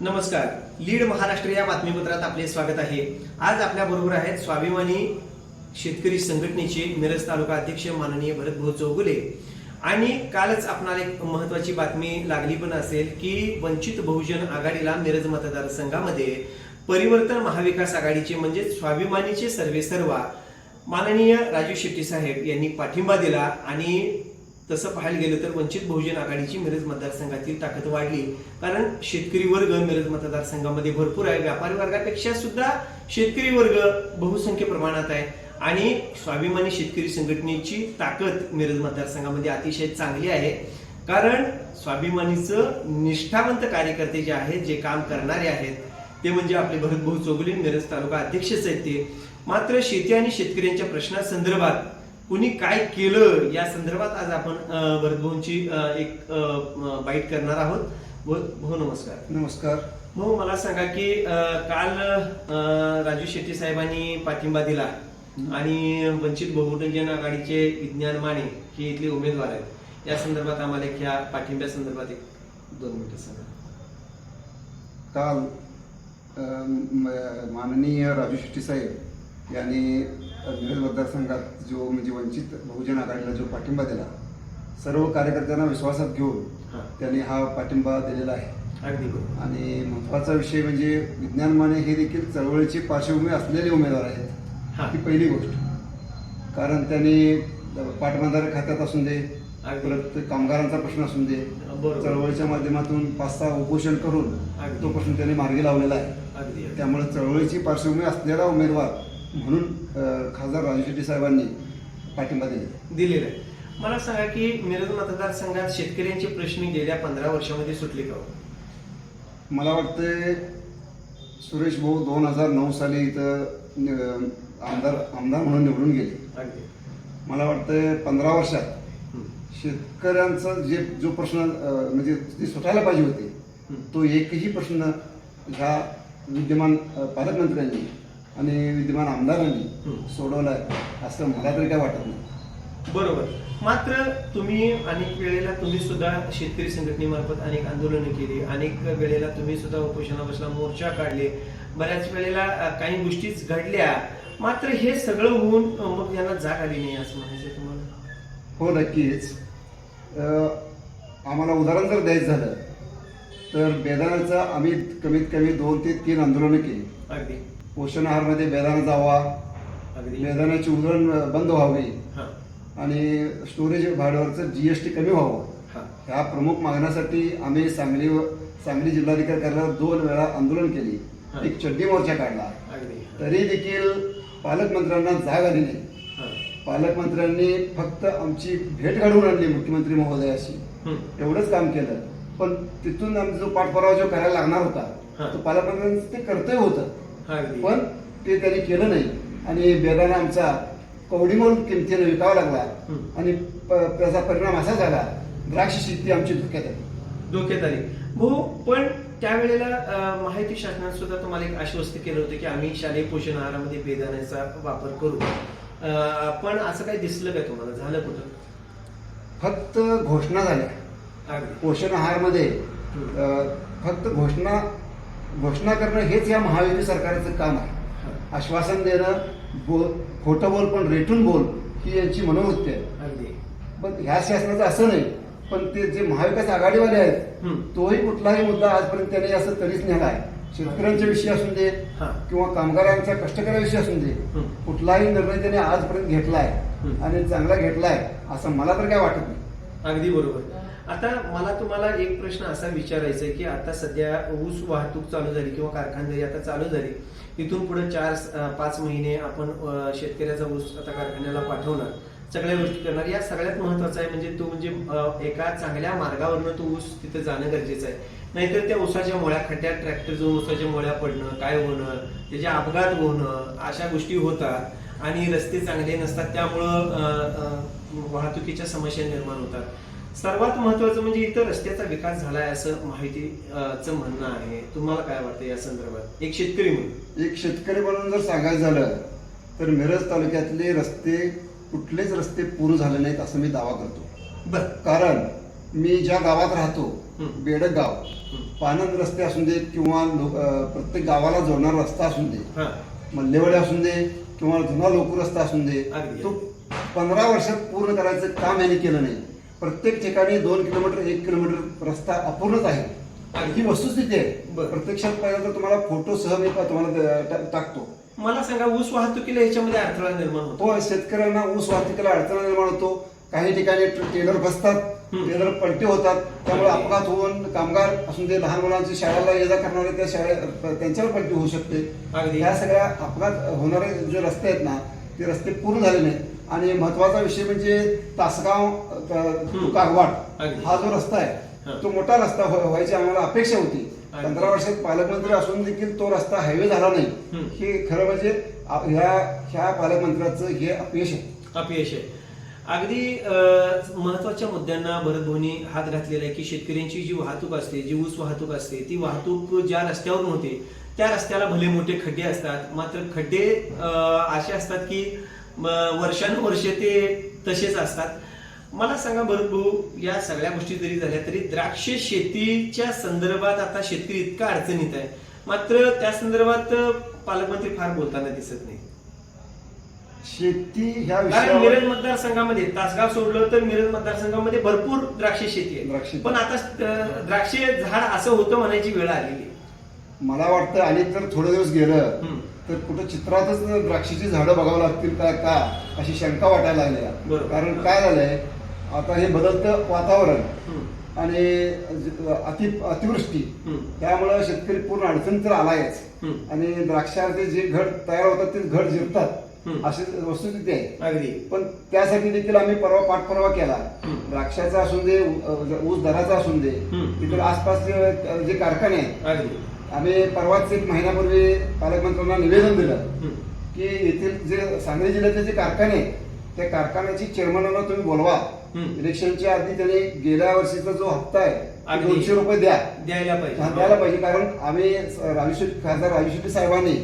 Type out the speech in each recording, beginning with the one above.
नमस्कार. लीड महाराष्ट्र या बातमीपत्रात आपले स्वागत आहे. आज आपल्या बरोबर आहेत स्वाभिमानी शेतकरी संघटनेचे मिरज तालुका अध्यक्ष माननीय भरतभाऊ चौगुले. आणि कालच आपणाला एक महत्वाची बातमी लागली पण असेल की वंचित बहुजन आघाडीला मिरज मतदारसंघामध्ये परिवर्तन महाविकास आघाडीचे म्हणजे स्वाभिमानीचे सर्वे सर्वा माननीय राजू शेट्टी साहेब यांनी पाठिंबा दिला आणि तसं पाहायला गेलं तर वंचित बहुजन आघाडीची मिरज मतदारसंघातील ताकद वाढली. कारण शेतकरी वर्ग मिरज मतदारसंघामध्ये भरपूर आहे. व्यापारी वर्गापेक्षा सुद्धा शेतकरी वर्ग बहुसंख्य प्रमाणात आहे. आणि स्वाभिमानी शेतकरी संघटनेची ताकद मिरज मतदारसंघामध्ये अतिशय चांगली आहे. कारण स्वाभिमानीचं निष्ठावंत कार्यकर्ते जे आहेत जे काम करणारे आहेत ते म्हणजे आपले भरतभाऊ चौगुले मिरज तालुका अध्यक्षच आहेत ते. मात्र शेती आणि शेतकऱ्यांच्या प्रश्नासंदर्भात कुणी काय केलं या संदर्भात आज आपण अं, भरत भाऊंची अं, एक बाईट करणार आहोत. भाऊ भाऊ, नमस्कार. नमस्कार. भाऊ मला सांगा की काल राजू शेट्टी साहेबांनी पाठिंबा दिला आणि वंचित बहुजन आघाडीचे विज्ञान माने हे इथले उमेदवार आहेत या संदर्भात आम्हाला एक ह्या पाठिंब्या संदर्भात एक दोन मिनिटं सांगा. काल माननीय राजू शेट्टी साहेब यांनी मिरज मतदारसंघात जो म्हणजे वंचित बहुजन आघाडीला जो पाठिंबा दिला सर्व कार्यकर्त्यांना विश्वासात घेऊन त्यांनी हा पाठिंबा दिलेला आहे. आणि महत्त्वाचा विषय म्हणजे विज्ञान माने हे देखील चळवळीची पार्श्वभूमी असलेले उमेदवार आहेत. हा. पहिली गोष्ट. कारण त्यांनी पाटबंधारे खात्यात असून दे. परत कामगारांचा प्रश्न असून दे चळवळीच्या माध्यमातून पाच सहा उपोषण करून. तो प्रश्न त्यांनी मार्गी लावलेला आहे. त्यामुळे चळवळीची पार्श्वभूमी असलेला उमेदवार म्हणून खासदार राजू साहेबांनी पाठिंबा दिले दिलेलं आहे मला सांगा की मिरज मतदारसंघात शेतकऱ्यांचे प्रश्न गेल्या पंधरा वर्षामध्ये सुटले का हो? मला वाटते सुरेश भाऊ दोन हजार नऊ साली इथं आमदार आमदार म्हणून निवडून गेले मला वाटतं पंधरा वर्षात. शेतकऱ्यांचा जे जो प्रश्न म्हणजे जे सुटायला पाहिजे होते. तो एकही प्रश्न ह्या विद्यमान पालकमंत्र्यांनी आणि विद्यमान आमदारांनी हम्म. सोडवलाय असं मला तरी काय वाटत नाही. बरोबर. मात्र तुम्ही अनेक वेळेला तुम्ही सुद्धा शेतकरी संघटनेमार्फत अनेक आंदोलनं केली अनेक वेळेला तुम्ही सुद्धा उपोषणा बसला मोर्चा काढले बऱ्याच वेळेला काही गोष्टीच घडल्या. मात्र हे सगळं होऊन मग यांना जाग आली नाही असं म्हणायचं तुम्हाला? हो नक्कीच. आम्हाला उदाहरण जर द्यायचं झालं तर बेदाण्याचं आम्ही कमीत कमी दोन ते तीन आंदोलनं केली. अगदी. पोषण आहारमध्ये बेदाणा जावा बेदाण्याची उधळण बंद व्हावी. आणि स्टोरेज भाड्यावरचं जीएसटी कमी व्हावं. ह्या प्रमुख मागण्यासाठी आम्ही सांगली सांगली जिल्हाधिकारी कार्यालयात दोन वेळा आंदोलन केली. एक चड्डी मोर्चा काढला. तरी देखील पालकमंत्र्यांना जाग आली नाही. पालकमंत्र्यांनी फक्त आमची भेट घडवून आणली मुख्यमंत्री महोदयाशी. एवढंच काम केलं. पण तिथून आमचा जो पाठपुरावा जो करायला लागणार. होता तो पालकमंत्र्यांचं ते कर्तव्य होतं. पण ते त्यांनी केलं नाही. आणि बेदाना आमचा कवडीमोल किमतीने विकावा लागला. आणि त्याचा परिणाम असा झाला द्राक्ष शेती आमची धोक्यात आहे डोक्यात आली. भाऊ पण त्यावेळेला माहिती शासनाने सुद्धा तुम्हाला एक आश्वस्त केलं होतं की आम्ही शालेय पोषण आहारामध्ये बेदाण्याचा वापर करू. पण असं काही दिसलं का तुम्हाला? झालं कुठं? फक्त घोषणा झाल्या. पोषण आहारमध्ये फक्त घोषणा घोषणा करणं हेच या महायुती सरकारचं काम आहे. आश्वासन देणं बोल खोटं बोल पण रेटून बोल ही यांची मनोवृत्ती आहे पण ह्या शासनाचं असं नाही पण ते जे महाविकास आघाडीवाले आहेत. तोही कुठलाही मुद्दा आजपर्यंत त्यांनी असं तरीच नेला आहे शेतकऱ्यांच्या विषयी असून दे. किंवा कामगारांच्या कष्टकऱ्याविषयी असून दे. कुठलाही निर्णय त्यांनी आजपर्यंत घेतलाय हम्म. आणि चांगला घेतलाय असं मला तर काय वाटत नाही अगदी बरोबर आता मला तुम्हाला एक प्रश्न असा विचारायचा आहे की आता सध्या ऊस वाहतूक चालू झाली किंवा कारखानदारी आता चालू झाली इथून पुढे चार पाच महिने आपण शेतकऱ्याचा ऊस आता कारखान्याला पाठवणार सगळ्या गोष्टी करणार या सगळ्यात महत्वाचं आहे म्हणजे तो म्हणजे एका चांगल्या मार्गावरनं तो ऊस तिथे जाणं गरजेचं आहे नाहीतर त्या ऊसाच्या मुळ्या खड्ड्यात ट्रॅक्टर जाऊन ऊसाच्या मुळ्या पडणं काय होणं त्याचे अपघात होणं अशा गोष्टी होतात आणि रस्ते चांगले नसतात त्यामुळं वाहतुकीच्या समस्या निर्माण होतात. सर्वात महत्वाचं म्हणजे इथं रस्त्याचा विकास झालाय असं माहितीचं म्हणणं आहे. तुम्हाला काय वाटतं या संदर्भात? एक शेतकरी म्हणून. एक शेतकरी म्हणून जर सांगायचं झालं तर मिरज तालुक्यातले रस्ते कुठलेच रस्ते पूर्ण झाले नाहीत असं मी दावा करतो. बर. कारण मी ज्या गावात राहतो. बेडक गाव. पानंद रस्ते असून दे किंवा प्रत्येक गावाला जोडणारा रस्ता असून दे हा. मल्लेवाडी असून दे किंवा जुना लोकू रस्ता असून दे. तो पंधरा वर्षात पूर्ण करायचं काम यांनी केलं नाही. प्रत्येक ठिकाणी दोन किलोमीटर एक किलोमीटर रस्ता अपूर्णच आहे अगदी. ही वस्तुस्थिती आहे बरं. प्रत्यक्षात पाहिलं तर तुम्हाला फोटो सह मी तुम्हाला टा- टाकतो मला सांगा ऊस वाहतुकीला याच्यामध्ये अडथळा निर्माण होतो तो शेतकऱ्यांना ऊस वाहतुकीला अडचण निर्माण होतो काही ठिकाणी ट- टेलर बसतात हं. टेलर पलटी होतात त्यामुळे. अपघात होऊन कामगार असून ते लहान मुलांची शाळेला ये जा करणारे त्या शाळे त्यांच्यावर पलटी होऊ शकते अगदी. या सगळ्या अपघात होणारे जे रस्ते आहेत ना ते रस्ते पूर्ण झाले नाहीत आणि महत्त्वाचा विषय म्हणजे तासगाव कागवाड अगदी. हा जो रस्ता. आहे तो मोठा रस्ता व्हाय- व्हायची आम्हाला अपेक्षा होती. पंधरा वर्षात पालकमंत्री असून देखील तो रस्ता हायवे झाला नाही हं. खरं म्हणजे ह्या ह्या पालकमंत्र्याचं हे अपयश आहे अपयश आहे अगदी महत्त्वाच्या मुद्द्यांना भरत भाऊनी हात घातलेला आहे की शेतकऱ्यांची जी वाहतूक असते जी ऊस वाहतूक असते ती वाहतूक ज्या रस्त्यावरून होते त्या रस्त्याला भले मोठे खड्डे असतात मात्र खड्डे असे असतात की वर्षानुवर्षे ते तसेच असतात मला सांगा भरत भाऊ या सगळ्या गोष्टी जरी झाल्या तरी द्राक्ष शेतीच्या संदर्भात आता शेतकरी इतका अडचणीत आहे मात्र त्या संदर्भात पालकमंत्री फार बोलताना दिसत नाही शेती ह्या कारण मिरज मतदारसंघामध्ये तासगाव सोडलं तर मिरज मतदारसंघामध्ये भरपूर द्राक्ष शेती द्राक्ष. आहे पण आता द्राक्ष झाड असं होतं म्हणायची वेळ आलेली. मला वाटतं आणि तर थोडे दिवस गेलं. तर कुठं चित्रातच द्राक्षाची झाडं बघावं लागतील का का अशी शंका वाटायला लागली बरोबर. कारण काय झालंय आता हे बदलतं वातावरण. आणि अति अतिवृष्टी. त्यामुळं शेतकरी पूर्ण अडचण तर आलायच. आणि द्राक्षाचे जे घड तयार होतात ते घड जिरतात. अशी वस्तुस्थिती आहे अगदी पण त्यासाठी देखील आम्ही परवा पाठपुरावा केला. द्राक्षाचा असून दे ऊस दराचा असून दे. तिकडे आसपासचे जे कारखाने आहेत आम्ही परवाच एक महिन्यापूर्वी पालकमंत्र्यांना निवेदन दिलं. की येथील जे सांगली जिल्ह्यातले जे कारखाने आहेत, त्या कारखान्याची चेअरमनांना तुम्ही बोलवा. इलेक्शनच्या आधी त्यांनी गेल्या वर्षीचा जो हप्ता आहे अगदी. दोनशे रुपये द्या. द्यायला हा, पाहिजे द्यायला पाहिजे कारण आम्ही राजू शेट्टी खासदार राजू शेट्टी साहेबांनी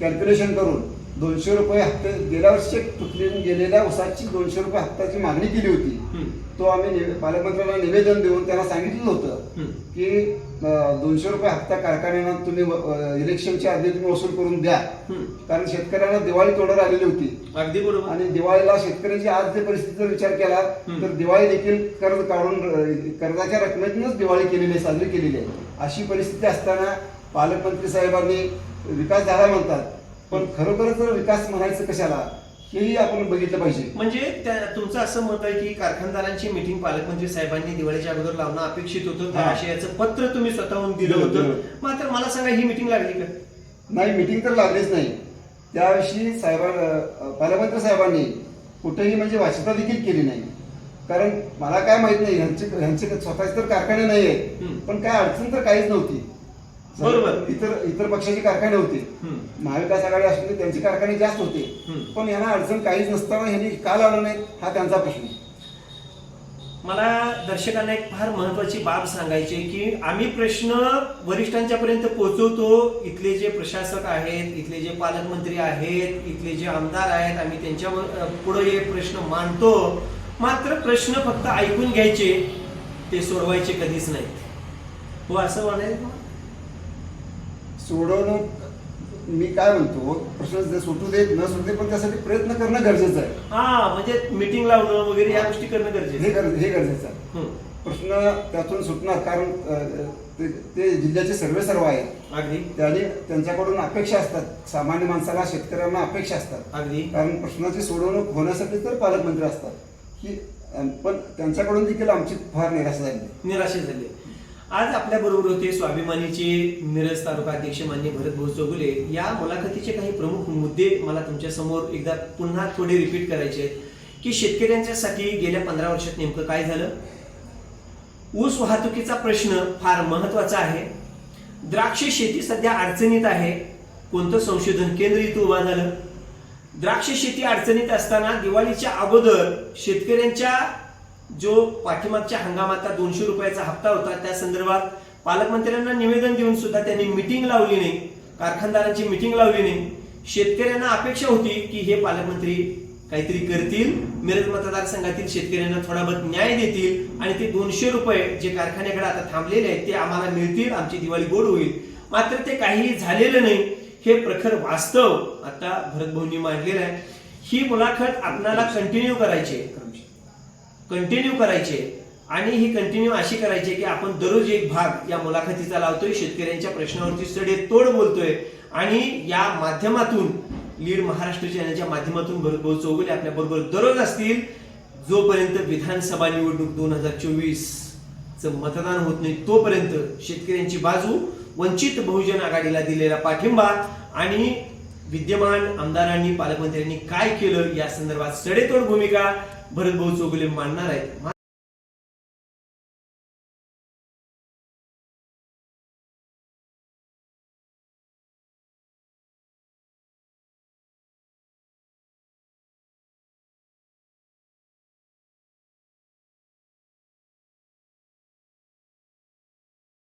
कॅल्क्युलेशन करून दोनशे रुपये हप्ते गेल्या वर्षी तुटली गेलेल्या उसाची दोनशे रुपये हप्त्याची मागणी केली होती. हम्म. तो आम्ही पालकमंत्र्यांना निवेदन देऊन त्यांना सांगितलं होतं. की दोनशे रुपये हप्ता कारखान्यांना तुम्ही इलेक्शनच्या आधी तुम्ही वसूल करून द्या. कारण शेतकऱ्यांना दिवाळी तोडर आलेली होती अगदी बरोबर आणि दिवाळीला शेतकऱ्यांची आज जे परिस्थितीचा विचार केला. तर दिवाळी देखील कर्ज काढून कर्जाच्या रकमेतूनच दिवाळी केलेली आहे साजरी केलेली आहे अशी परिस्थिती असताना पालकमंत्री साहेबांनी विकास झाला म्हणतात पण खरोखरच जर विकास म्हणायचं कशाला हेही आपण बघितलं पाहिजे म्हणजे तुमचं असं मत आहे की कारखानदारांची मिटिंग पालकमंत्री साहेबांनी दिवाळीच्या अगोदर लावणं अपेक्षित होतं त्या. आशयाचं पत्र तुम्ही स्वतःहून दिलं होतं. मात्र मला सांगा ही मिटिंग लागली का नाही मिटिंग तर लागलीच नाही त्याविषयी साहेबां पालकमंत्री साहेबांनी कुठेही म्हणजे वाचिता देखील केली नाही कारण मला काय माहीत नाही ह्यांचे ह्यांचे स्वतःचे तर कारखाने नाही आहेत. पण काय अडचण तर काहीच नव्हती बरोबर. इतर इतर पक्षाचे कारखाने होते. महाविकास आघाडी असून त्यांचे कारखाने जास्त होते. पण यांना अडचण काहीच नसताना ह्यांनी का लावलं नाही हा त्यांचा प्रश्न आहे. मला दर्शकांना एक फार महत्वाची बाब सांगायची की आम्ही प्रश्न वरिष्ठांच्या पर्यंत पोहोचवतो. इथले जे प्रशासक आहेत इथले जे पालकमंत्री आहेत इथले जे आमदार आहेत आम्ही त्यांच्या पुढे हे प्रश्न मांडतो. मात्र प्रश्न फक्त ऐकून घ्यायचे ते सोडवायचे कधीच नाहीत. हो असं म्हणाल सोडवणूक मी काय म्हणतो प्रश्न सुटू देत न सुटू दे पण त्यासाठी प्रयत्न करणं गरजेचं आहे. हा म्हणजे मिटिंग लावणं वगैरे या गोष्टी करणं गरजेचं हे हे गरजेचं आहे. प्रश्न त्यातून सुटणार कारण ते- जिल्ह्याचे सर्वे सर्व आहेत. अगदी. त्याने त्यांच्याकडून अपेक्षा असतात. सामान्य माणसाला शेतकऱ्यांना अपेक्षा असतात. अगदी. कारण प्रश्नाची सोडवणूक होण्यासाठी तर पालकमंत्री असतात. अं, पण त्यांच्याकडून देखील आमची फार निराशा झाली. निराशे झाले आज आपल्या बरोबर होते स्वाभिमानीचे मिरज तालुका अध्यक्ष मान्य भरत भाऊ चौगुले. या मुलाखतीचे काही प्रमुख मुद्दे मला तुमच्यासमोर एकदा पुन्हा थोडे रिपीट करायचे आहेत. की शेतकऱ्यांच्यासाठी गेल्या पंधरा वर्षात नेमकं काय झालं? ऊस वाहतुकीचा प्रश्न फार महत्त्वाचा आहे. द्राक्ष शेती सध्या अडचणीत आहे. कोणतं संशोधन केंद्र इथं उभा झालं? द्राक्ष शेती अडचणीत असताना दिवाळीच्या अगोदर शेतकऱ्यांच्या जो पाठीमागच्या हंगामातला दोनशे रुपयाचा हप्ता होता त्या संदर्भात पालकमंत्र्यांना निवेदन देऊन सुद्धा त्यांनी मिटिंग लावली नाही कारखानदारांची मिटिंग लावली नाही. शेतकऱ्यांना अपेक्षा होती की हे पालकमंत्री काहीतरी करतील मिरज मतदारसंघातील शेतकऱ्यांना थोडा बहुत न्याय देतील आणि ते दोनशे रुपये जे कारखान्याकडे आता थांबलेले आहेत ते आम्हाला मिळतील आमची दिवाळी गोड होईल. मात्र ते काहीही झालेलं नाही. हे प्रखर वास्तव आता भरतभाऊंनी मांडलेलं आहे. ही मुलाखत आपणाला कंटिन्यू करायची आहे. कंटिन्यू करायचे. आणि ही कंटिन्यू अशी करायची की आपण दररोज एक भाग या मुलाखतीचा लावतोय शेतकऱ्यांच्या प्रश्नावरती सडे तोड बोलतोय. आणि या माध्यमातून लीड महाराष्ट्र चॅनलच्या माध्यमातून भरपूर चौगुले आपल्या बरोबर दररोज असतील. जोपर्यंत विधानसभा निवडणूक दोन हजार चोवीस च मतदान होत नाही तोपर्यंत शेतकऱ्यांची बाजू वंचित बहुजन आघाडीला दिलेला पाठिंबा आणि विद्यमान आमदारांनी पालकमंत्र्यांनी काय केलं या संदर्भात सडेतोड भूमिका भरत भाऊ चौगुले मांडणार आहेत.